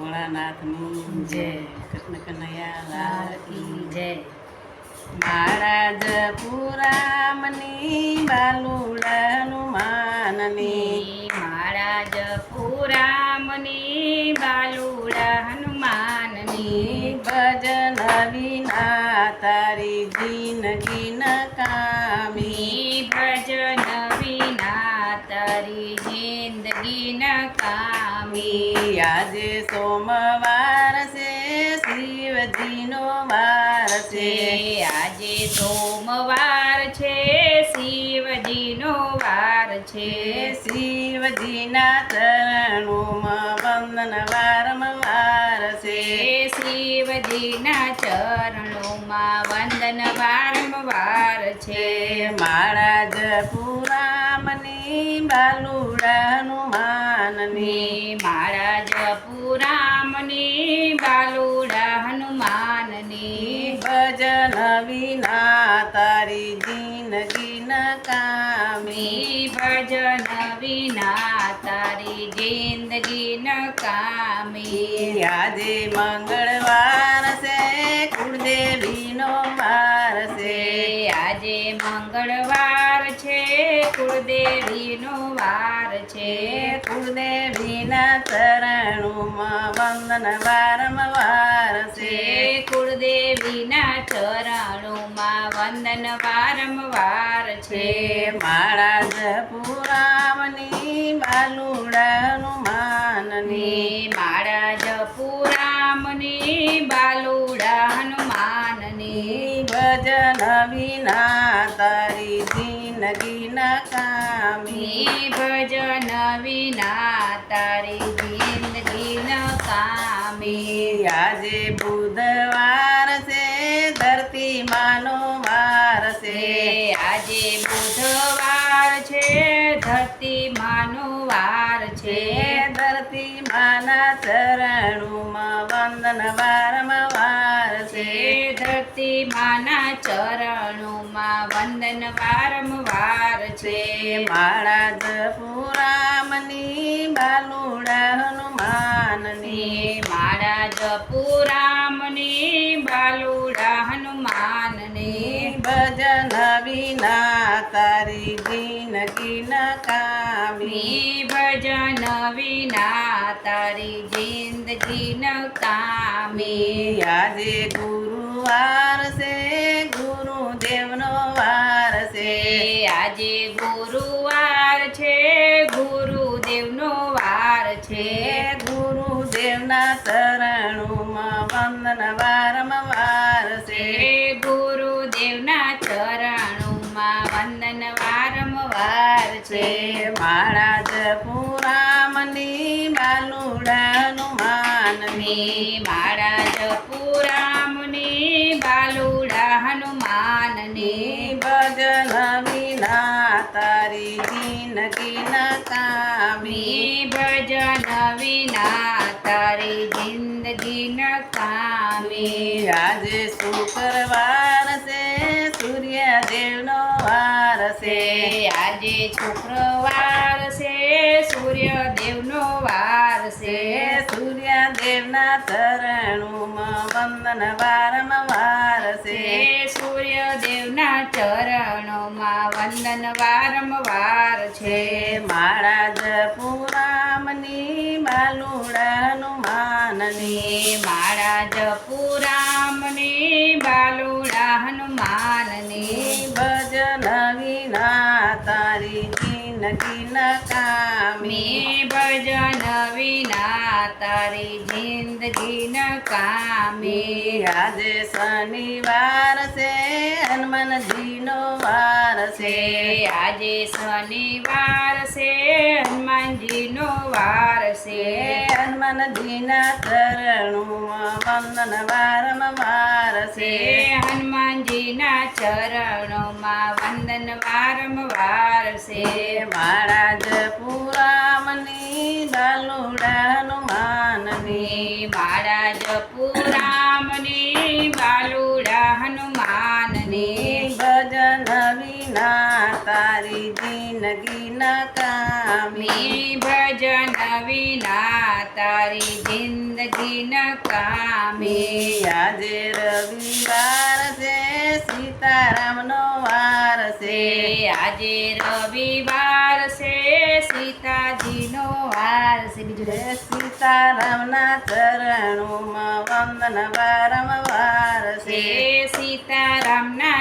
ભોળાનાથની જય. કૃષ્ણ કનૈયા લાલ કી જય. મારા જપુરામની બાલુડા હનુમાનની મારા જપુરામની બાલુડા હનુમાનની ભજન વિના તારી જિંદગી ન મી આજે સોમવાર છે શિવજીનો વાર છે. આજે સોમવાર છે શિવજીનો વાર છે. શિવજીના ચરણોમાં વંદન વારંવાર છે. શિવજીના ચરણોમાં વંદન વારંવાર છે. મારા જપુરામની બાલુડા હનુમાનની વિના તારી જિંદગી ન કામી આજે મંગળવાર છે કુળદેવીનો વાર છે. આજે મંગળવાર છે કુળદેવીનો વાર છે. કુળદેવીના ચરણોમાં વંદન વારંવાર છે. કુળદેવીના ચરણોમાં વંદન વારંવાર છે. મારા જપુરામની જિંદગી નકામી ભજન વિના તારી જિંદગી ન કામી આજે બુધવાર છે ધરતી માનો વાર છે. આજે બુધવાર છે ધરતી માનો વાર છે. ધરતી માના ચરણોમાં વંદન ધરતી માના ચરણોમાં વંદન વારંવાર છે. મારા જપુરામની બાલુડા હનુમાનની. ને મારા જપુરામની બાલુડા હનુમાનની. ભજન વિના તારી જિંદગી નકામી કામી. ભજન વિના તારી જિંદગી ન કામી. આજે છે છે ગુરુદેવના ચરણોમાં વંદન વારંવાર છે. ગુરુદેવના ચરણોમાં વંદન વારંવાર છે. મારા જપુરામની બાલુડા હનુમાનની ને મારા જપુરામની બાલુડા હનુમાનની ભજન વિના તારી જિંદગી નકામી મી વિના તારી જિંદગી ન કામી આજે શુક્રવાર છે? સૂર્યદેવનો વાર છે. આજે શુક્રવાર છે સૂર્યદેવનો વાર છે. સૂર્યદેવના ચરણોમાં વંદન વારંવાર છે. સૂર્યદેવના ચરણોમાં વંદન વારંવાર છે. મારા જપુરામની હનુમાનની મારા જપુરામની બાલુડા હનુમાનની ભજન વિના તારી જિંદગી નકામી. ભજન વિના તારી જિંદગી ન કામી આજે શનિવાર છે હનુમાનજીનો વાર છે. આજે શનિવાર છે હનુમાનજીનો વાર છે. હનુમાનજીના ચરણોમાં વંદન વારંવાર છે. હનુમાનજીના ચરણોમાં વંદન વારંવાર છે. મારા હનુમાનની ભજન વિના તારી જિંદગી નકામી. ભજન વિના તારી જિંદગી ન કામી આજે રવિવાર છે સીતારામનો વાર છે. આજે રવિવાર છે સીતાજીનો વાર છે. બીજું સીતારામના ચરણોમાં વંદન વારંવાર છે સીતારામના